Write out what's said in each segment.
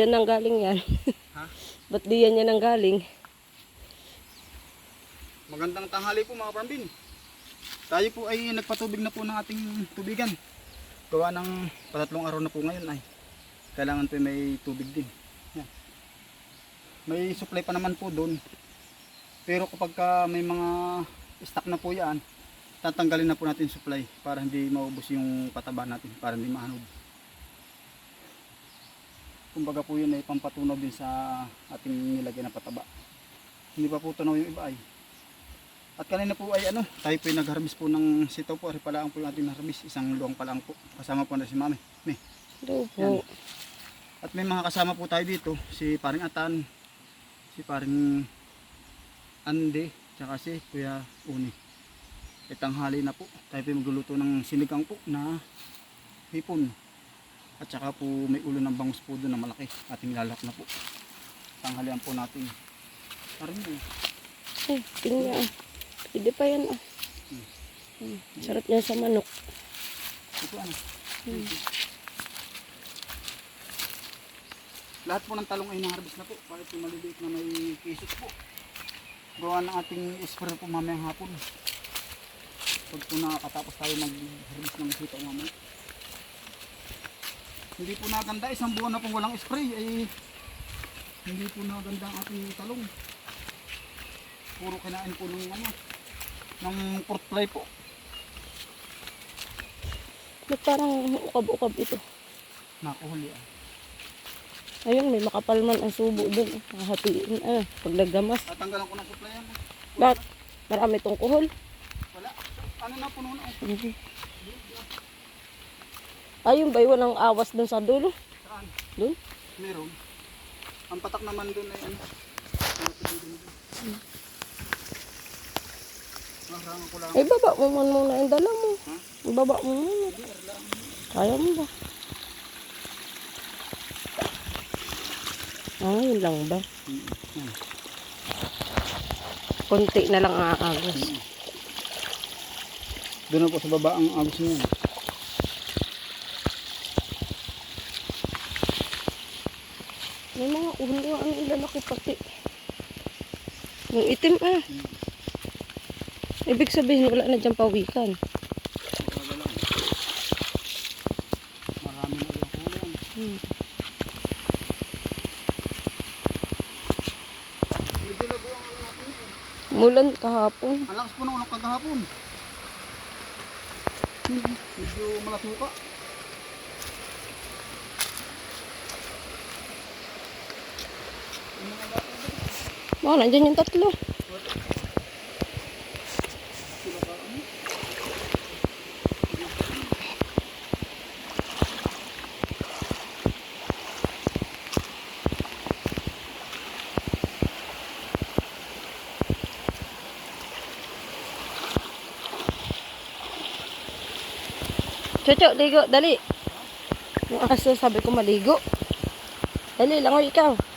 yan nang galing yan? Ha? Ba't di yan yan nang galing? Magandang tanghali po mga parmbin. Tayo po ay nagpatubig na po ng ating tubigan. Gawa ng patatlong araw na po ngayon ay kailangan po may tubig din. Yan. May supply pa naman po doon. Pero kapag ka may mga stock na po yan, tatanggalin na po natin supply para hindi maubos yung pataba natin, para hindi maanod. Kumbaga po yun ay pampatunaw din sa ating nilagay na pataba. Hindi pa po tunaw yung iba ay. At kanina po ay ano, tayo po ay nag-harvest po ng sitaw po. Ari pala ang po yung ating harvest. Isang luwang pa lang po. Kasama po na si mami. May. Hello Yan. po. At may mga kasama po tayo dito. Si paring Atan, si paring Ande, tsaka si Kuya Uni. Itanghali na po. Tayo po magluluto ng sinigang po na hipon. At saka po may ulo ng bangus po doon na malaki. Ating lalak na po. Tanghalian po natin. Parang eh. Ay, tingnan. Pwede pa yan ah. Hmm, Sarap niya sa manok. Ito ano? Hmm. Lahat po ng talong ay na-harvest na po. Kahit yung maliliit na may kisot po. Gawa ng ating spray po mamayang hapon. Pag po nakakatapos tayo mag-harvest ng sitaw mamaya. Hindi po naganda. Isang buwan na pong walang spray. Ay hindi po naganda ang ating talong. Puro kinain po ng ano, ng fruit fly po. Ba't parang ukab-ukab ito? Nakuhuli ah. Ayun, may makapal man ang subo dun. Hahatiin ah, pag nagdamas. Tatanggalan ko ng supply yan. Bak, marami tong kuhol. Wala. Ano na puno na? Hindi. Ayun ba, walang awas dun sa dulo? Saan? Dun? Meron. Ang patak naman doon ay ano. Ay, baba mo man muna yung dala mo. Ha? Baba mo muna. Kaya mo ba? Ah, yun lang ba? Konti na lang aagos. Doon na po sa baba ang agos niya. May mga ulo ilalaki pati. Yung itim ah. Ibig sabihin wala na dyan pawikan. Marami na yung. Mulan kahapon. Ang lakas po ng ulang kagahapon. Medyo malatuka. Baka nandyan yung tatlo. Chocho, ligo, dali. Yung aso, sabi ko maligo. Dali, langoy ikaw.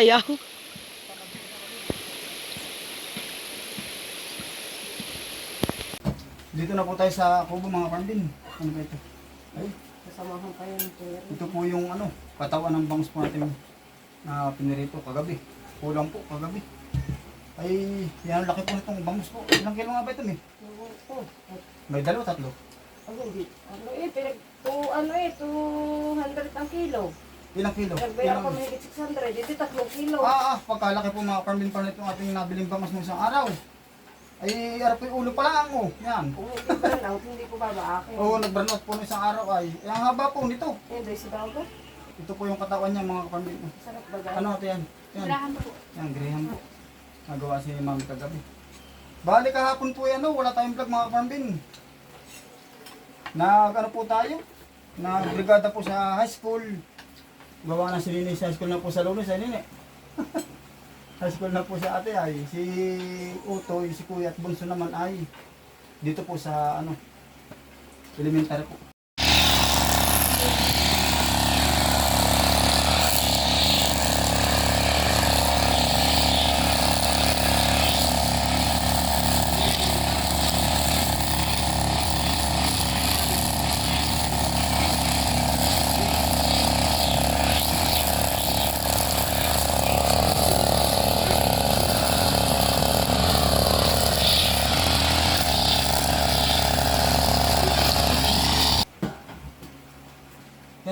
Ayaw. Dito na po tayo sa kubo mga parmbin. Ano ba ito? Ay, Kasamahan pa yan, pero. ito po yung ano, katawan ng bangus po natin na pinirito kagabi. Kulang po kagabi. Ay, yan ang laki po nitong bangus po. Ilang kilo nga ba ito eh? May dalawa, tatlo. Ano eh, pinag, to, ano eh, 200 ang kilo. Ilang kilo? Nagbayar ako Ilang- mahigit 600, dito 3 kilo. Ah, ah, pagkalaki po mga parmbin pa nitong ating nabiling bangus ng isang araw. Ay, arap po yung ulo pa lang oh. Yan. Kung hindi burn out, hindi ko babaakin. Oo, oh, nag-burn out po ng isang araw ay. Ay, ang haba po nito. Eh, doy si Bago. Ito po yung katawan niya mga kapambin. Sarap ba Ano ito yan? Yan. Wala po. Yan, graham po. Nagawa si mami kagabi. Bali kahapon po yan, oh, wala tayong vlog mga kapambin. Nag ano po tayo? Nagbrigada po sa high school. Gawa na si Nini sa school na po sa lunes, ay Nini. high school na po si ate ay. Si Utoy, si Kuya at Bunso naman ay dito po sa ano, elementary po.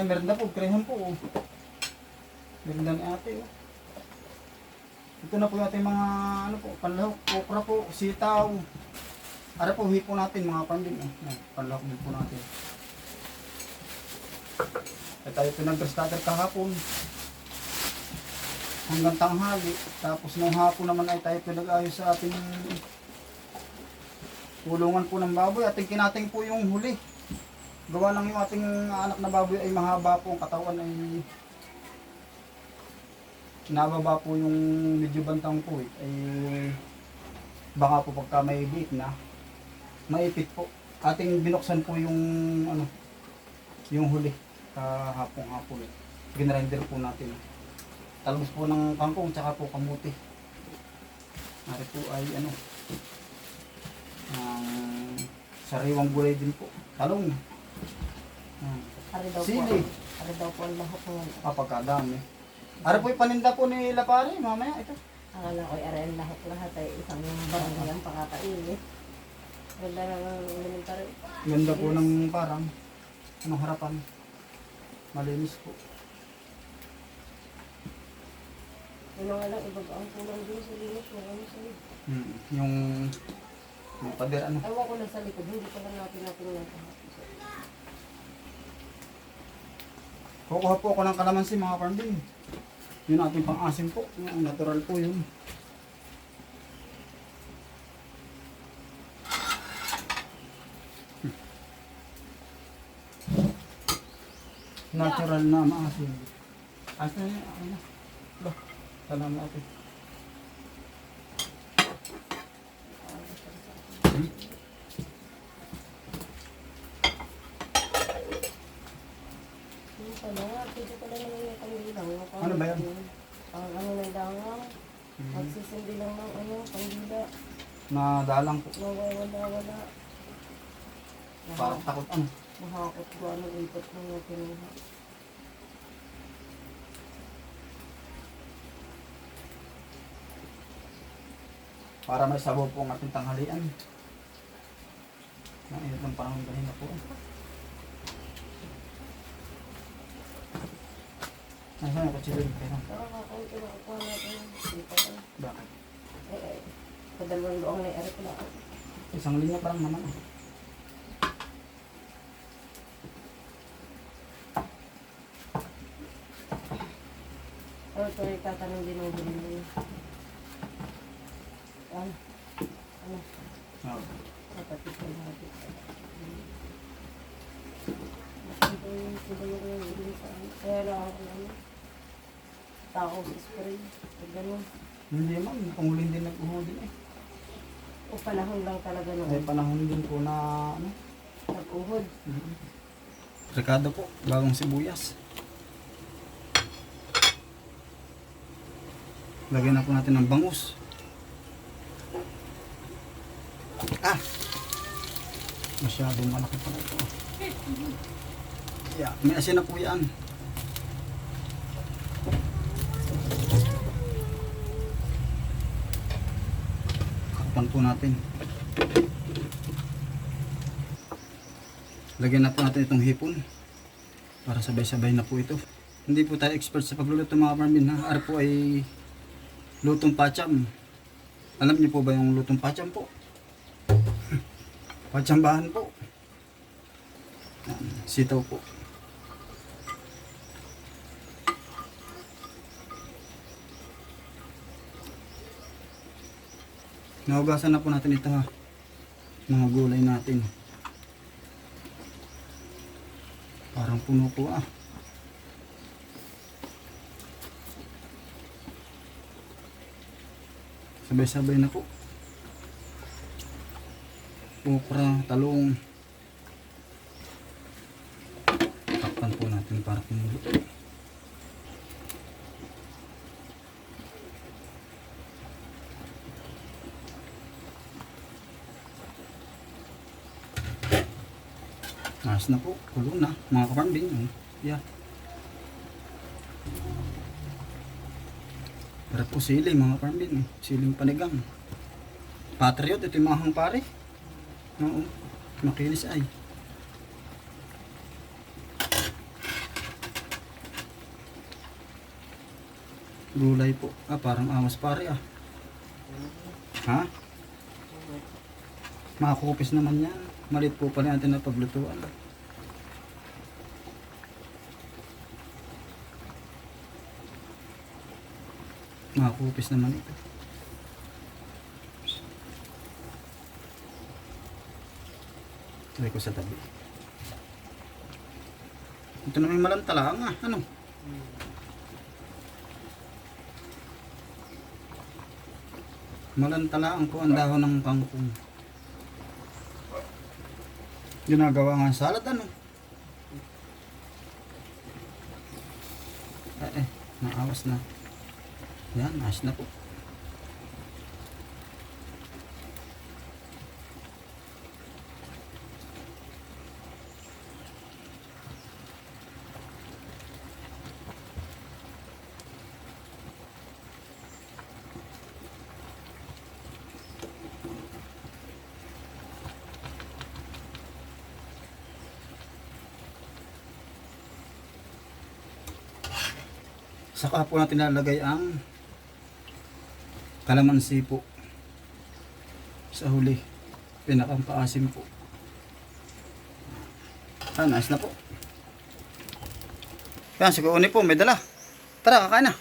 merenda po, krehan po. Oh. Merenda ni ate. Oh. Ito na po yung ating mga ano po, panlahok, okra po, sitaw. Ara po, hipo natin mga pambin. Eh. Din po natin. At tayo pinag-starter kahapon. Hanggang tanghali. Tapos nung hapon naman ay tayo pinag-ayos sa ating kulungan po ng baboy. Ating kinating po yung huli. Gawa lang yung ating anak na baboy ay mahaba po ang katawan ay nababa po yung medyo bantang po eh. Ay baka po pagka may bait na maipit po. Ating binuksan po yung ano yung huli kahapon hapon eh. Ginrender po natin. Talbos po ng kangkong tsaka po kamuti. Nari po ay ano ang sariwang gulay din po. Talong. Yan. Ari daw po. Sili. Ari daw po ang lahok ng Kapagkadami. Ara po paninda po ni Lapare, mamaya ito. Akala ko ari ang lahok lahat ay isang barangay ang pakakain eh. Ganda na ng elementary. Ganda po ng parang anong harapan. Malinis po. Yung mga lang, ibaga ang kulang din sa linis. Yung ano sa. Hmm. Yung yung pader ano. Ewan ko na sa likod, hindi pa lang natin natin lang kahapon. Kukuha po ako ng kalamansi mga parmbin. Yun ating pang-asim po. Natural po yun. Natural na maasim. Asa na yun? Ano? Salamat natin. Yung pala, pwede pala naman yung pandilang. Ano ba yan? Ang ano ng dangang. Hmm. Magsisindi lang ng ano, pandila. Nadalang po. Nawawala-wala. Parang takot ano. Mahakot ko ano ipot ng yung kinuha. Para may sabaw po ang ating tanghalian. Ang init ng panahon kanina po. Nasaan yung kutsilyo? Kaya Nakakakunti na kukuha natin. Hindi pa ko. Bakit? Eh, eh. Sa dalawang doong na i-arik na. Isang linya parang naman. ah. Pero ito ay tatanong din ng bilhin. Ano? Ano? Oo. Kapatid ko natin. Ito yung sila yung bilhin sa akin. Kaya lang ako ano. Tao sa spray. Pag ganun. Hindi man, panguling din nag-uhuli eh. O panahon lang talaga noon. panahon din po na ano. Nag-uhod. Rekado po, bagong sibuyas. Lagyan na po natin ng bangus. Ah! Masyadong malaki pa na ito. Yeah, may asin na po yan. Po natin. Lagyan na po natin itong hipon. Para sabay-sabay na po ito. Hindi po tayo expert sa pagluluto mga parmin ha. Ar po ay lutong pacham. Alam niyo po ba yung lutong pacham po? Pachambahan po. Sitaw po. Nahugasan na po natin ito ha. Mga gulay natin. Parang puno po ah. Sabay-sabay na po. Okra, talong. Taas na po. Kulo na. Mga kapambing. Yeah. Para po sili mga kapambing. Siling panigang. Patriot. Ito yung mga hangpare. Oo. Makinis ay. Gulay po. Ah, parang amas pare ah. Ha? Mga kupis naman yan. Malit po pala natin na paglutuan. Makakupis naman ito. Try ko sa tabi. Ito na may malantalang ah. Ano? Malantalaan po ang dahon ng kangkong. Ginagawa nga salad ano? Eh, eh, naawas na. Yan, ayos na po. Saka po natin lalagay ang kalamansi po sa huli. Pinakang paasim po. Ah, nice na po. Yan, si Kuuni po, may dala. Tara, kakain na.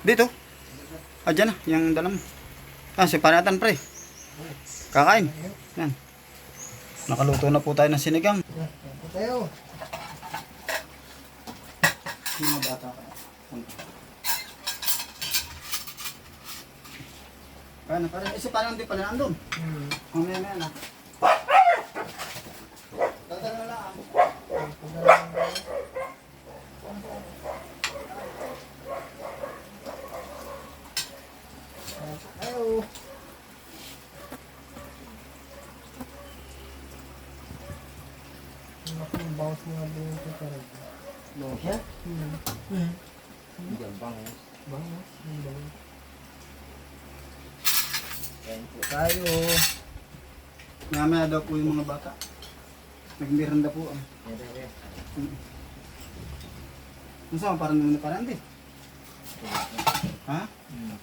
Dito. Ah, dyan na, yung dala mo. Yan, si Panatan pre. Kakain. Yan. Nakaluto na po tayo ng sinigang. Tayo. Mga bata ka. Ano, parang isa parang hindi pala nandun. Hmm. Mamaya na na. Dadala na lang. Tayo. Naku, bounce nga din ito talaga. Bawas yan? Hmm. Hmm. Diyan bangus. Bangus. Ang bangus. Kain po tayo. Mamaya daw po yung mga bata. Nagmiranda po. ah. Yan, yan, yan. Ano sa parang nuna parang hindi. Ha? Hmm.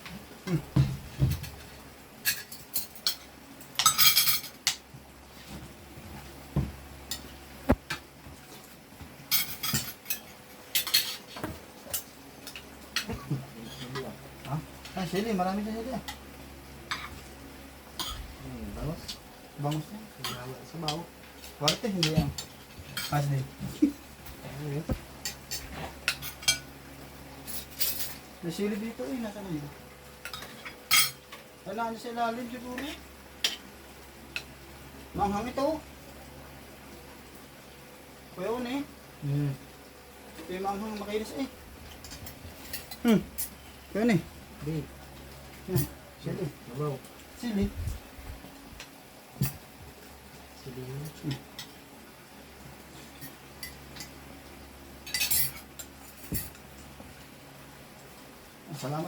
Ha? Ah, sili. Marami na sili. ah. Hmm, bangus. Bangus na. Salamat sa bawo. Warte, hindi yan. Sili. May sili dito eh. Nasa na yun? Kailangan sa ilalim siguro. Manghang ito. Kuya un eh. Hmm. Ito yung manghang makinis eh. Hmm. Kuya eh. Di. Yan. Sili. Mabaw. Sili. Salamat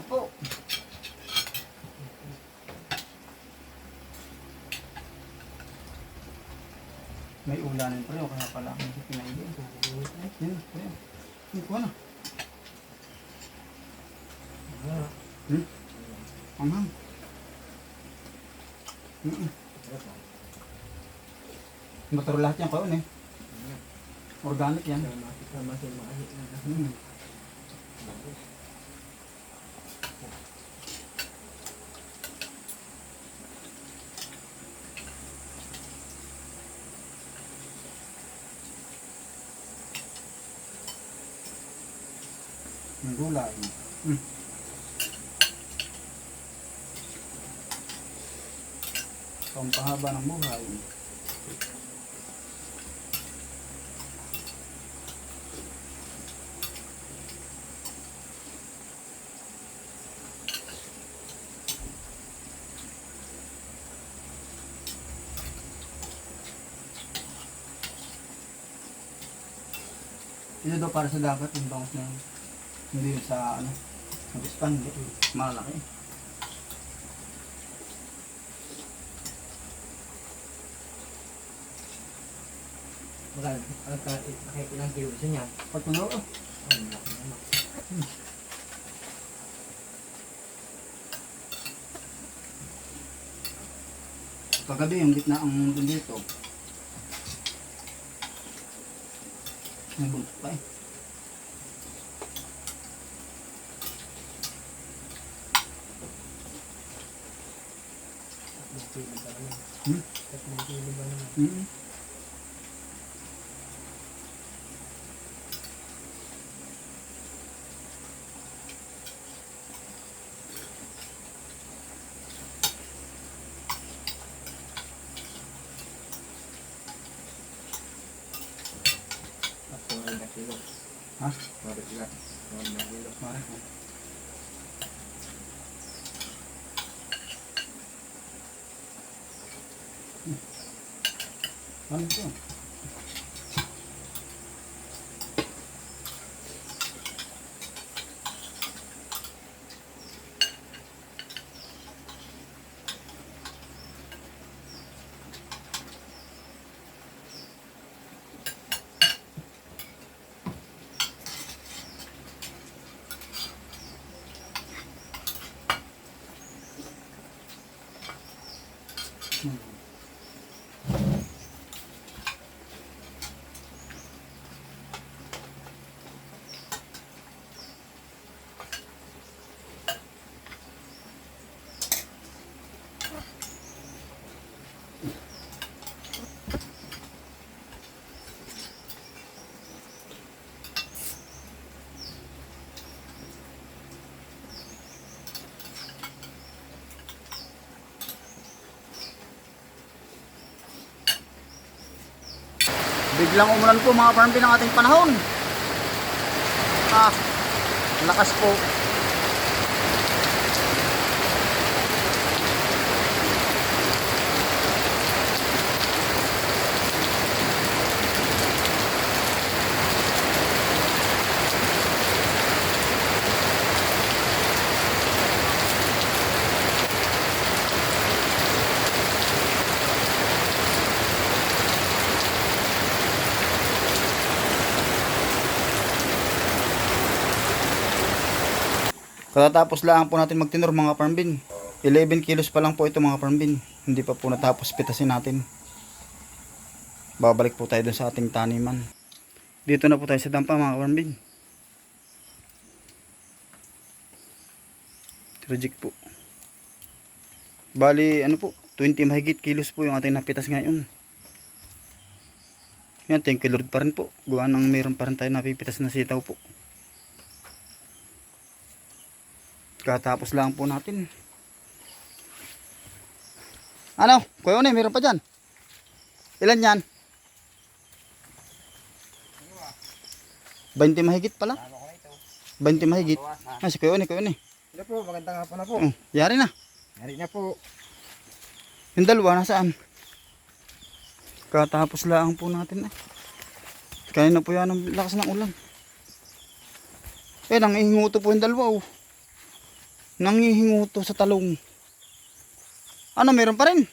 po. May ulanin pa rin, o kaya pala hindi pinaili. Yan, yan. Yan, kuha na. Hmm? Anghang. Mm Motor lahat yan kaon eh. Organic yan. Hmm. Yung gulay. Hmm. Pampahaba ng buhay. Ito daw para sa dagat, yung bangus na yun. Hindi yun sa ano, nag-expand, malaki. Magkano, magkano, ilang kilo gusto niya? Patulo. Oh, malaki na Hmm. Yung gitna ang dito, May buntot pa eh. Naman? Hmm? Tatlong kilo ba naman? Mm. Tatlong na kilo. Ha? Sorry lang. Tatlong na kilo. Pare. Ano ito? Biglang umulan po mga farm ng ating panahon. Ah, lakas po. Katatapos lang po natin magtinor mga farm bin. 11 kilos pa lang po ito mga farm bin. Hindi pa po natapos pitasin natin. Babalik po tayo dun sa ating taniman. Dito na po tayo sa dampa mga farm bin. Reject po. Bali, ano po, 20 mahigit kilos po yung ating napitas ngayon. Yan, thank you Lord pa rin po. Gawa ng meron pa rin tayo napipitas na sitaw po. Katapos lang po natin. Ano? Kuya One, meron pa dyan. Ilan yan? 20 mahigit pala. 20 mahigit. Ah, si Kuya One, Kuya One. Hello po, magandang hapon na po. Oh, yari na. Hari na po. Yung dalawa, nasaan? Katapos lang po natin eh. Kaya na po yan ang lakas ng ulan. Eh, nangihinguto po yung dalawa oh. Nangihinguto sa talong. Ano, meron pa rin?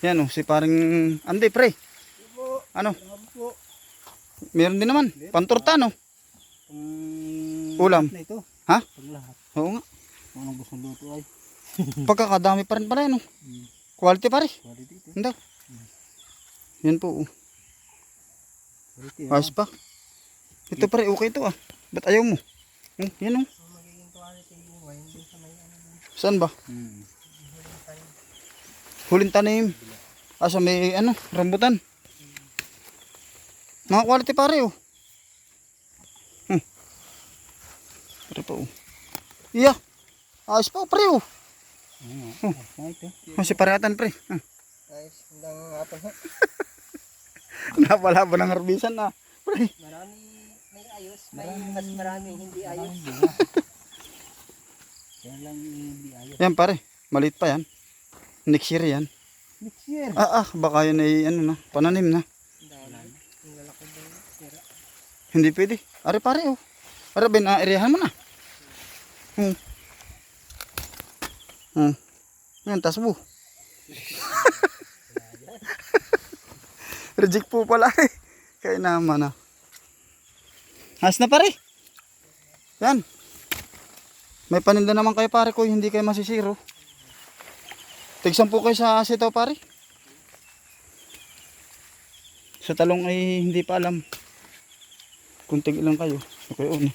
Yan oh, si paring Ande, pre. Ano? Meron din naman. Pantorta, no? Ulam. Ha? Oo nga. Anong gusto luto ay. Pagkakadami pa rin pala yan, oh. Quality pa rin. Quality. Hindi. Yan po, oh. Ayos pa. Ito pa rin, okay ito, ah. Ba't ayaw mo? Oh, yan, oh. Ano. Saan ba? Hmm. Huling tanim. Ah, sa may, ano, rambutan. Mga quality pare, oh. Hmm. Pare pa, oh. Iya. Ayos pa, pre, oh. Hmm. Ay, ito. Oh, si paratan, pre. Hmm. Ayos. Magandang hapon ho. Napala ba ng harbisan, ah. Pre. Marami may ayos. May mas marami hindi ayos. Kaya lang hindi ayos. Yan, pare. Maliit pa yan. Next year yan. Next year. Ah, ah, baka yun ay, ano na, pananim na. Hindi pwede. Are pare oh. Are ben, ah, areahan mo na. Hmm. Hmm. Yan, tasbo. Reject po pala eh. Kaya naman ah. Has na pare. Yan. May paninda naman kayo pare ko, hindi kayo masisiro. Tigsan po kayo sa sitaw pare. Sa talong ay hindi pa alam. Kung tig ilang kayo. Okay, uni.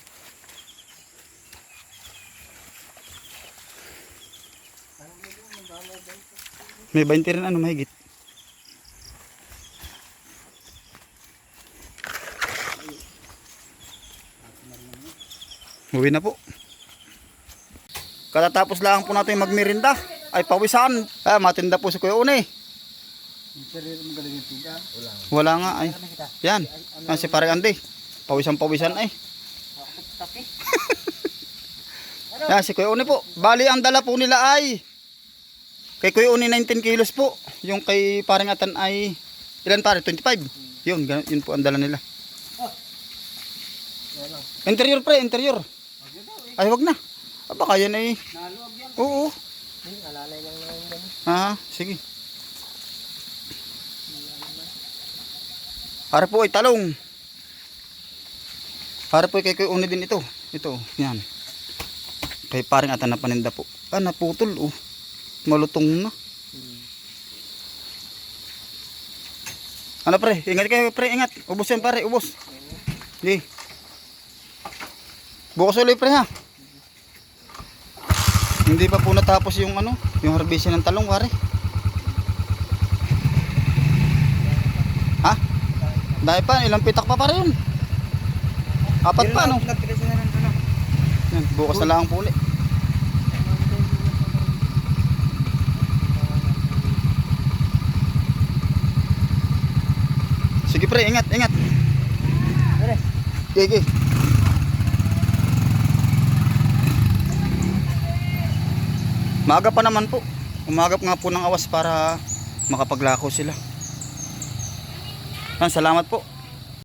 May 20 rin ano mahigit. Uwi na po. Katatapos lang po natin magmirinda. Ay pawisan. Ah, matinda po si Kuya Une. Wala nga ay. Yan. Ah, si Pare Andy. Pawisan pawisan ay. Yan si Kuya Une po. Bali ang dala po nila ay kay Kuya Une 19 kilos po. Yung kay Parang Atan ay ilan pare? 25. Yun, yun po ang dala nila. Interior pre, interior. Ay, wag na. Ah, baka yan ay... Oo. Hmm, alalay lang naman ganun. Ah, sige. Para po ay talong. Para po ay kay Kuya din ito. Ito, yan. Kay paring atan na paninda po. Ah, naputol oh. Malutong na. Ano pre? Ingat kayo pre, ingat. Ubos yan pare, ubos. Sige. Bukas ulit pre ha. Hindi pa po natapos yung ano, yung harvesting ng talong pare. Ha? Dahil pa, ilang pitak pa pare yun. Apat pa? Yan, bukas na lang po ulit. Sige pre, ingat, ingat. Sige. Maaga pa naman po. Umagap nga po ng awas para makapaglako sila. Salamat po.